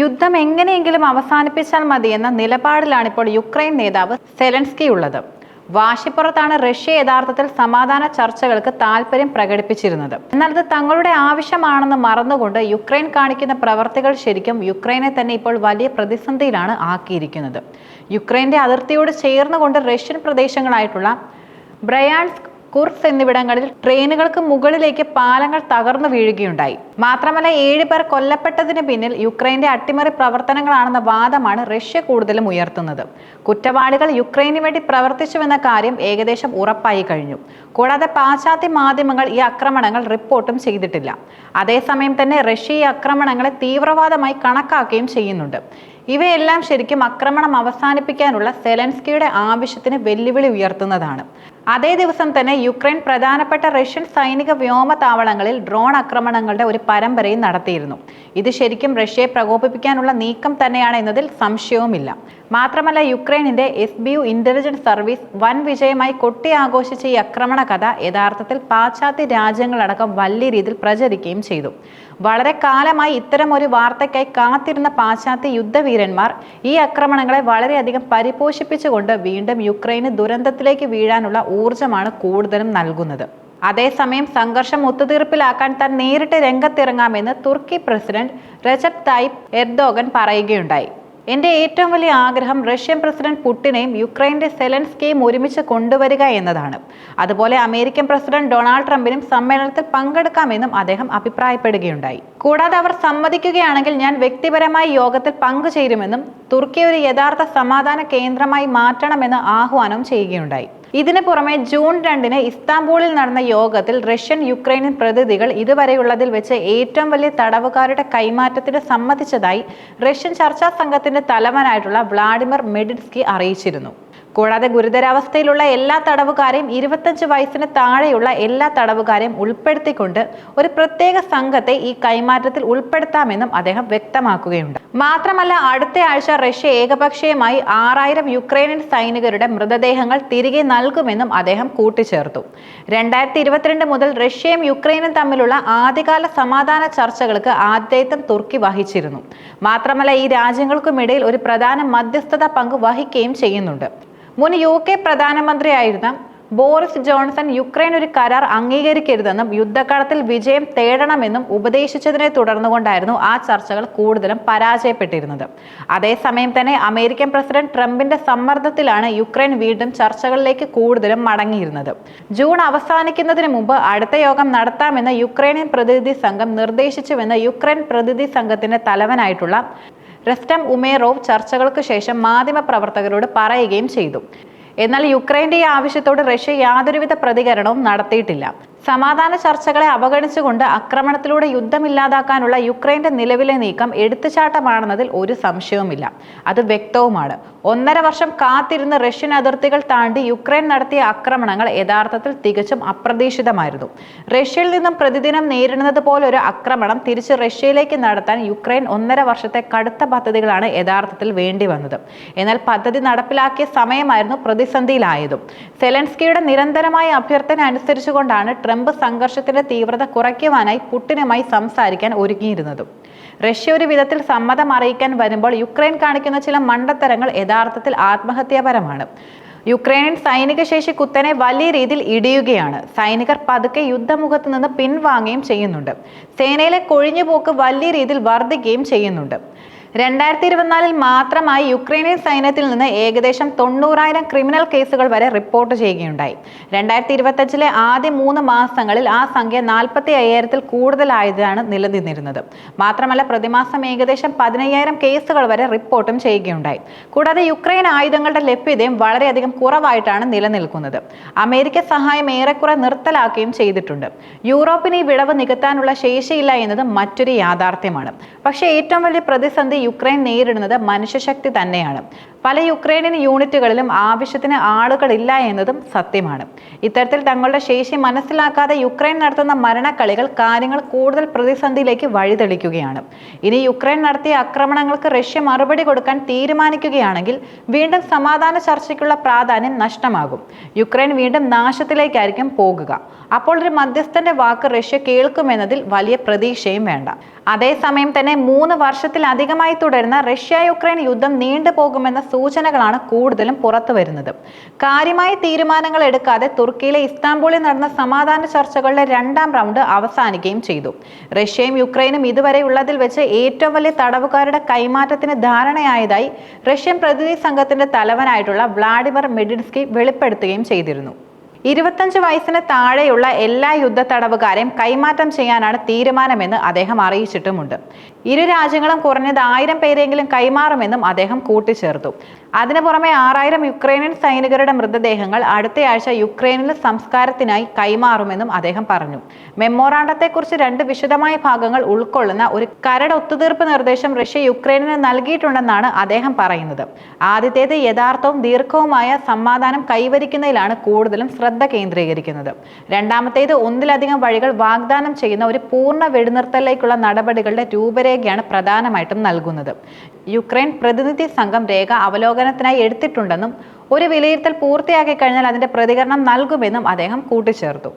യുദ്ധം എങ്ങനെയെങ്കിലും അവസാനിപ്പിച്ചാൽ മതിയെന്ന നിലപാടിലാണ് ഇപ്പോൾ യുക്രൈൻ നേതാവ് സെലൻസ്കി ഉള്ളത് വാശിപ്പുറത്താണ് റഷ്യ യഥാർത്ഥത്തിൽ സമാധാന ചർച്ചകൾക്ക് താല്പര്യം പ്രകടിപ്പിച്ചിരുന്നത്. എന്നാൽ ഇത് തങ്ങളുടെ ആവശ്യമാണെന്ന് മറന്നുകൊണ്ട് യുക്രൈൻ കാണിക്കുന്ന പ്രവർത്തികൾ ശരിക്കും യുക്രൈനെ തന്നെ ഇപ്പോൾ വലിയ പ്രതിസന്ധിയിലാണ് ആക്കിയിരിക്കുന്നത്. യുക്രൈന്റെ അതിർത്തിയോട് ചേർന്നുകൊണ്ട് റഷ്യൻ പ്രദേശങ്ങളായിട്ടുള്ള ബ്രയാൻസ്ക് കുർസ് എന്നിവിടങ്ങളിൽ ട്രെയിനുകൾക്ക് മുകളിലേക്ക് പാലങ്ങൾ തകർന്നു വീഴുകയുണ്ടായി. മാത്രമല്ല ഏഴ് പേർ കൊല്ലപ്പെട്ടതിന് പിന്നിൽ യുക്രൈന്റെ അട്ടിമറി പ്രവർത്തനങ്ങളാണെന്ന വാദമാണ് റഷ്യ കൂടുതലും ഉയർത്തുന്നത്. കുറ്റവാളികൾ യുക്രൈനു വേണ്ടി പ്രവർത്തിച്ചുവെന്ന കാര്യം ഏകദേശം ഉറപ്പായി കഴിഞ്ഞു. കൂടാതെ പാശ്ചാത്യ മാധ്യമങ്ങൾ ഈ ആക്രമണങ്ങൾ റിപ്പോർട്ടും ചെയ്തിട്ടില്ല. അതേസമയം തന്നെ റഷ്യ ഈ ആക്രമണങ്ങളെ തീവ്രവാദമായി കണക്കാക്കുകയും ചെയ്യുന്നുണ്ട്. ഇവയെല്ലാം ശരിക്കും ആക്രമണം അവസാനിപ്പിക്കാനുള്ള സെലൻസ്കിയുടെ ആവശ്യത്തിന് വെല്ലുവിളി ഉയർത്തുന്നതാണ്. അതേ ദിവസം തന്നെ യുക്രൈൻ പ്രധാനപ്പെട്ട റഷ്യൻ സൈനിക വ്യോമ താവളങ്ങളിൽ ഡ്രോൺ ആക്രമണങ്ങളുടെ ഒരു പരമ്പരയും നടത്തിയിരുന്നു. ഇത് ശരിക്കും റഷ്യയെ പ്രകോപിപ്പിക്കാനുള്ള നീക്കം തന്നെയാണ് എന്നതിൽ സംശയവുമില്ല. മാത്രമല്ല യുക്രൈനിന്റെ S B U intelligence service വൻ വിജയമായി കൊട്ടി ആഘോഷിച്ച ഈ ആക്രമണ കഥ യഥാർത്ഥത്തിൽ പാശ്ചാത്യ രാജ്യങ്ങളടക്കം വലിയ രീതിയിൽ പ്രചരിക്കുകയും ചെയ്തു. വളരെ കാലമായി ഇത്തരം ഒരു വാർത്തയ്ക്കായി കാത്തിരുന്ന പാശ്ചാത്യ യുദ്ധവീരന്മാർ ഈ ആക്രമണങ്ങളെ വളരെയധികം പരിപോഷിപ്പിച്ചുകൊണ്ട് വീണ്ടും യുക്രൈന് ദുരന്തത്തിലേക്ക് വീഴാനുള്ള ഊർജമാണ് കൂടുതലും നൽകുന്നത്. അതേസമയം സംഘർഷം ഒത്തുതീർപ്പിലാക്കാൻ താൻ നേരിട്ട് രംഗത്തിറങ്ങാമെന്ന് തുർക്കി പ്രസിഡന്റ് റജബ് തായിബ് എർദോഗൻ പറയുകയുണ്ടായി. എന്റെ ഏറ്റവും വലിയ ആഗ്രഹം റഷ്യൻ പ്രസിഡന്റ് പുടിനെയും യുക്രൈന്റെ സെലൻസ്കിയും ഒരുമിച്ച് കൊണ്ടുവരിക എന്നതാണ്. അതുപോലെ അമേരിക്കൻ പ്രസിഡന്റ് ഡൊണാൾഡ് ട്രംപിനും സമ്മേളനത്തിൽ പങ്കെടുക്കാമെന്നും അദ്ദേഹം അഭിപ്രായപ്പെടുകയുണ്ടായി. കൂടാതെ അവർ സമ്മതിക്കുകയാണെങ്കിൽ ഞാൻ വ്യക്തിപരമായി യോഗത്തിൽ പങ്കുചേരുമെന്നും തുർക്കി ഒരു യഥാർത്ഥ സമാധാന കേന്ദ്രമായി മാറ്റണമെന്ന് ആഹ്വാനം ചെയ്യുകയുണ്ടായി. ഇതിനു പുറമെ ജൂൺ രണ്ടിന് ഇസ്താംബൂളിൽ നടന്ന യോഗത്തിൽ റഷ്യൻ യുക്രൈനിയൻ പ്രതിനിധികൾ ഇതുവരെയുള്ളതിൽ വെച്ച് ഏറ്റവും വലിയ തടവുകാരുടെ കൈമാറ്റത്തിന് സമ്മതിച്ചതായി റഷ്യൻ ചർച്ചാ സംഘത്തിന്റെ തലവനായിട്ടുള്ള വ്ളാഡിമിർ മെഡിൻസ്കി അറിയിച്ചിരുന്നു. കൂടാതെ ഗുരുതരാവസ്ഥയിലുള്ള എല്ലാ തടവുകാരെയും ഇരുപത്തഞ്ച് വയസ്സിന് താഴെയുള്ള എല്ലാ തടവുകാരെയും ഉൾപ്പെടുത്തിക്കൊണ്ട് ഒരു പ്രത്യേക സംഘത്തെ ഈ കൈമാറ്റത്തിൽ ഉൾപ്പെടുത്താമെന്നും അദ്ദേഹം വ്യക്തമാക്കുകയുണ്ട് മാത്രമല്ല അടുത്ത ആഴ്ച റഷ്യ ഏകപക്ഷീയമായി ആറായിരം യുക്രൈനിയൻ സൈനികരുടെ മൃതദേഹങ്ങൾ തിരികെ നൽകുമെന്നും അദ്ദേഹം കൂട്ടിച്ചേർത്തു. രണ്ടായിരത്തി ഇരുപത്തിരണ്ട് മുതൽ റഷ്യയും യുക്രൈനും തമ്മിലുള്ള ആദ്യകാല സമാധാന ചർച്ചകൾക്ക് ആതിഥേയത്വം തുർക്കി വഹിച്ചിരുന്നു. മാത്രമല്ല ഈ രാജ്യങ്ങൾക്കുമിടയിൽ ഒരു പ്രധാന മധ്യസ്ഥത പങ്ക് വഹിക്കുകയും ചെയ്യുന്നുണ്ട്. മുൻ യു കെ പ്രധാനമന്ത്രിയായിരുന്ന ബോറിസ് ജോൺസൺ യുക്രൈൻ ഒരു കരാർ അംഗീകരിക്കരുതെന്നും യുദ്ധക്കളത്തിൽ വിജയം തേടണമെന്നും ഉപദേശിച്ചതിനെ തുടർന്നുകൊണ്ടായിരുന്നു ആ ചർച്ചകൾ കൂടുതലും പരാജയപ്പെട്ടിരുന്നത്. അതേസമയം തന്നെ അമേരിക്കൻ പ്രസിഡന്റ് ട്രംപിന്റെ സമ്മർദ്ദത്തിലാണ് യുക്രൈൻ വീണ്ടും ചർച്ചകളിലേക്ക് കൂടുതലും മടങ്ങിയിരുന്നത്. ജൂൺ അവസാനിക്കുന്നതിന് മുമ്പ് അടുത്ത യോഗം നടത്താമെന്ന് യുക്രൈനിയൻ പ്രതിനിധി സംഘം നിർദ്ദേശിച്ചുവെന്ന് യുക്രൈൻ പ്രതിനിധി സംഘത്തിന്റെ തലവനായിട്ടുള്ള റെസ്റ്റം ഉമേറോവ് ചർച്ചകൾക്ക് ശേഷം മാധ്യമപ്രവർത്തകരോട് പറയുകയും ചെയ്തു. എന്നാൽ യുക്രൈന്റെ ഈ ആവശ്യത്തോട് റഷ്യ യാതൊരുവിധ പ്രതികരണവും നടത്തിയിട്ടില്ല. സമാധാന ചർച്ചകളെ അവഗണിച്ചുകൊണ്ട് ആക്രമണത്തിലൂടെ യുദ്ധമില്ലാതാക്കാനുള്ള യുക്രൈന്റെ നിലവിലെ നീക്കം എടുത്തുചാട്ടമാണെന്നതിൽ ഒരു സംശയവുമില്ല. അത് വ്യക്തവുമാണ്. ഒന്നര വർഷം കാത്തിരുന്ന് റഷ്യൻ അതിർത്തികൾ താണ്ടി യുക്രൈൻ നടത്തിയ ആക്രമണങ്ങൾ യഥാർത്ഥത്തിൽ തികച്ചും അപ്രതീക്ഷിതമായിരുന്നു. റഷ്യയിൽ നിന്നും പ്രതിദിനം നേരിടുന്നത് പോലെ ഒരു ആക്രമണം തിരിച്ച് റഷ്യയിലേക്ക് നടത്താൻ യുക്രൈൻ ഒന്നര വർഷത്തെ കടുത്ത പദ്ധതികളാണ് യഥാർത്ഥത്തിൽ വേണ്ടി വന്നത് എന്നാൽ പദ്ധതി നടപ്പിലാക്കിയ സമയമായിരുന്നു പ്രതിസന്ധിയിലായതും. സെലൻസ്കിയുടെ നിരന്തരമായ അഭ്യർത്ഥന അനുസരിച്ചുകൊണ്ടാണ് ട്രംപ് സംഘർഷത്തിന്റെ തീവ്രത കുറയ്ക്കുവാനായി പുട്ടിനുമായി സംസാരിക്കാൻ ഒരുങ്ങിയിരുന്നതും. റഷ്യ ഒരു വിധത്തിൽ സമ്മതം അറിയിക്കാൻ വരുമ്പോൾ യുക്രൈൻ കാണിക്കുന്ന ചില മണ്ടത്തരങ്ങൾ യഥാർത്ഥത്തിൽ ആത്മഹത്യാപരമാണ്. യുക്രൈനിൽ സൈനിക ശേഷി കുത്തനെ വലിയ രീതിയിൽ ഇടിയുകയാണ്. സൈനികർ പതുക്കെ യുദ്ധമുഖത്ത് നിന്ന് പിൻവാങ്ങുകയും ചെയ്യുന്നുണ്ട്. സേനയിലെ കൊഴിഞ്ഞുപോക്ക് വലിയ രീതിയിൽ വർദ്ധിക്കുകയും ചെയ്യുന്നുണ്ട്. രണ്ടായിരത്തി ഇരുപത്തിനാലിൽ മാത്രമായി യുക്രൈനിയൻ സൈന്യത്തിൽ നിന്ന് ഏകദേശം തൊണ്ണൂറായിരം ക്രിമിനൽ കേസുകൾ വരെ റിപ്പോർട്ട് ചെയ്യുകയുണ്ടായി. രണ്ടായിരത്തി ഇരുപത്തഞ്ചിലെ ആദ്യ മൂന്ന് മാസങ്ങളിൽ ആ സംഖ്യ നാൽപ്പത്തി അയ്യായിരത്തിൽ കൂടുതലായതാണ് നിലനിന്നിരുന്നത്. മാത്രമല്ല പ്രതിമാസം ഏകദേശം പതിനയ്യായിരം കേസുകൾ വരെ റിപ്പോർട്ടും ചെയ്യുകയുണ്ടായി. കൂടാതെ യുക്രൈൻ ആയുധങ്ങളുടെ ലഭ്യതയും വളരെയധികം കുറവായിട്ടാണ് നിലനിൽക്കുന്നത്. അമേരിക്ക സഹായം ഏറെക്കുറെ നിർത്തലാക്കുകയും ചെയ്തിട്ടുണ്ട്. യൂറോപ്പിന് ഈ വിടവ് നികത്താനുള്ള ശേഷിയില്ല എന്നത് മറ്റൊരു യാഥാർത്ഥ്യമാണ്. പക്ഷേ ഏറ്റവും വലിയ പ്രതിസന്ധി യുക്രൈൻ നേരിടുന്നത് മനുഷ്യശക്തി തന്നെയാണ്. പല യുക്രൈനിയൻ യൂണിറ്റുകളിലും ആവശ്യത്തിന് ആളുകളില്ല എന്നതും സത്യമാണ്. ഇത്തരത്തിൽ തങ്ങളുടെ ശേഷി മനസ്സിലാക്കാതെ യുക്രൈൻ നടത്തുന്ന മരണക്കളികൾ കാര്യങ്ങൾ കൂടുതൽ പ്രതിസന്ധിയിലേക്ക് വഴിതെളിക്കുകയാണ്. ഇനി യുക്രൈൻ നടത്തിയ ആക്രമണങ്ങൾക്ക് റഷ്യ മറുപടി കൊടുക്കാൻ തീരുമാനിക്കുകയാണെങ്കിൽ വീണ്ടും സമാധാന ചർച്ചയ്ക്കുള്ള പ്രാധാന്യം നഷ്ടമാകും. യുക്രൈൻ വീണ്ടും നാശത്തിലേക്കായിരിക്കും പോകുക. അപ്പോൾ ഒരു മധ്യസ്ഥന്റെ വാക്ക് റഷ്യ കേൾക്കുമെന്നതിൽ വലിയ പ്രതീക്ഷയും വേണ്ട. അതേസമയം തന്നെ മൂന്ന് വർഷത്തിലധികമായി തുടരുന്ന റഷ്യ യുക്രൈൻ യുദ്ധം നീണ്ടുപോകുമെന്ന സൂചനകളാണ് കൂടുതലും പുറത്തു വരുന്നത്. കാര്യമായ തീരുമാനങ്ങൾ എടുക്കാതെ തുർക്കിയിലെ ഇസ്താംബൂളിൽ നടന്ന സമാധാന ചർച്ചകളുടെ രണ്ടാം റൗണ്ട് അവസാനിക്കുകയും ചെയ്തു. റഷ്യയും യുക്രൈനും ഇതുവരെ ഉള്ളതിൽ വെച്ച് ഏറ്റവും വലിയ തടവുകാരുടെ കൈമാറ്റത്തിന് ധാരണയായതായി റഷ്യൻ പ്രതിനിധി സംഘത്തിന്റെ തലവനായിട്ടുള്ള വ്ളാഡിമിർ മെഡിൻസ്കി വെളിപ്പെടുത്തുകയും ചെയ്തിരുന്നു. ഇരുപത്തഞ്ച് വയസ്സിന് താഴെയുള്ള എല്ലാ യുദ്ധ തടവുകാരെയും കൈമാറ്റം ചെയ്യാനാണ് തീരുമാനമെന്ന് അദ്ദേഹം അറിയിച്ചിട്ടുമുണ്ട്. ഇരു രാജ്യങ്ങളും കുറഞ്ഞത് ആയിരം പേരെങ്കിലും കൈമാറുമെന്നും അദ്ദേഹം കൂട്ടിച്ചേർത്തു. അതിനു പുറമെ ആറായിരം യുക്രൈനിയൻ സൈനികരുടെ മൃതദേഹങ്ങൾ അടുത്തയാഴ്ച യുക്രൈനിൽ സംസ്കാരത്തിനായി കൈമാറുമെന്നും അദ്ദേഹം പറഞ്ഞു. മെമ്മോറാണ്ടത്തെക്കുറിച്ച് രണ്ട് വിശദമായ ഭാഗങ്ങൾ ഉൾക്കൊള്ളുന്ന ഒരു കരട് ഒത്തുതീർപ്പ് നിർദ്ദേശം റഷ്യ യുക്രൈനിന് നൽകിയിട്ടുണ്ടെന്നാണ് അദ്ദേഹം പറയുന്നത്. ആദ്യത്തേത് യഥാർത്ഥവും ദീർഘവുമായ സമാധാനം കൈവരിക്കുന്നതിലാണ് കൂടുതലും ശ്രദ്ധ കേന്ദ്രീകരിക്കുന്നത്. രണ്ടാമത്തേത് ഒന്നിലധികം വഴികൾ വാഗ്ദാനം ചെയ്യുന്ന ഒരു പൂർണ വെടിനിർത്തലിലേക്കുള്ള നടപടികളുടെ രൂപരേഖയാണ് പ്രധാനമായിട്ടും നൽകുന്നത്. യുക്രൈൻ പ്രതിനിധി സംഘം രേഖ അവലോകനത്തിനായി എടുത്തിട്ടുണ്ടെന്നും ഒരു വിലയിരുത്തൽ പൂർത്തിയാക്കി കഴിഞ്ഞാൽ അതിന്റെ പ്രതികരണം നൽകുമെന്നും അദ്ദേഹം കൂട്ടിച്ചേർത്തു.